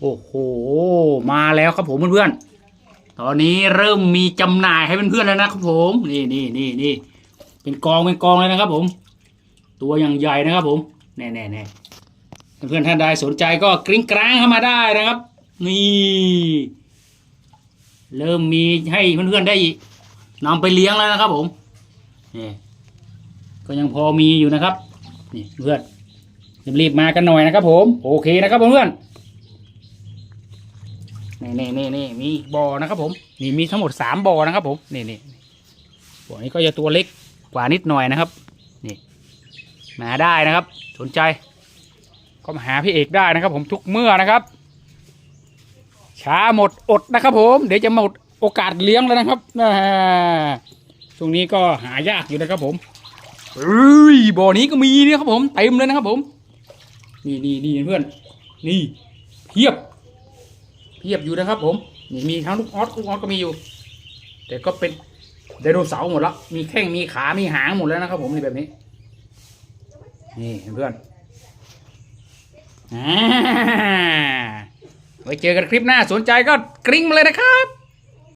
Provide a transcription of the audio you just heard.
โอ้โห มาแล้วครับผมเพื่อนๆ ตอนนี้เริ่มมีจำหน่ายให้เพื่อนๆแล้วนะครับผม นี่นี่นี่นี่เป็นกองเป็นกองเลยนะครับผม ตัวอย่างใหญ่นะครับผม แน่แน่แน่เพื่อนๆท่านใดสนใจก็กริ้งกร้างเข้ามาได้นะครับ นี่ เริ่มมีให้เพื่อนๆได้นำไปเลี้ยงแล้วนะครับผม นี่ก็ยังพอมีอยู่นะครับ นี่เพื่อนรีบๆมากันหน่อยนะครับผม โอเคนะครับเพื่อนๆ นี่นี่นี่นี่มีบ่อนะครับผมนี่มีทั้งหมดสามบ่อนะครับผมนี่นี่บ่อนี้ก็จะตัวเล็กกว่านิดหน่อยนะครับ นี่ มาได้นะครับ สนใจ ก็มาหาพี่เอกได้นะครับ ผมทุกเมื่อนะครับช้าหมดอดนะครับ ผม เดี๋ยวจะหมดโอกาสเลี้ยงแล้วนะครับอ่าช่วงนี้ก็หายากอยู่นะครับผมเอ้ยบ่อนี้ก็มีเนี่ยครับผมเต็มเลยนะครับผม นี่นี่นี่เพื่อน นี่เพียบ เพียบอยู่นะครับ ผมนี่มีทั้งลูกออสลูกออสก็มีอยู่ แต่ก็เป็นไดโนเสาร์หมดแล้วมีแข้งมีขา มีหางหมดแล้วนะครับ ผมนี่แบบนี้ นี่เพื่อนอไว้เจอกันคลิปหน้าสนใจก็กริ้งมาเลยนะครับ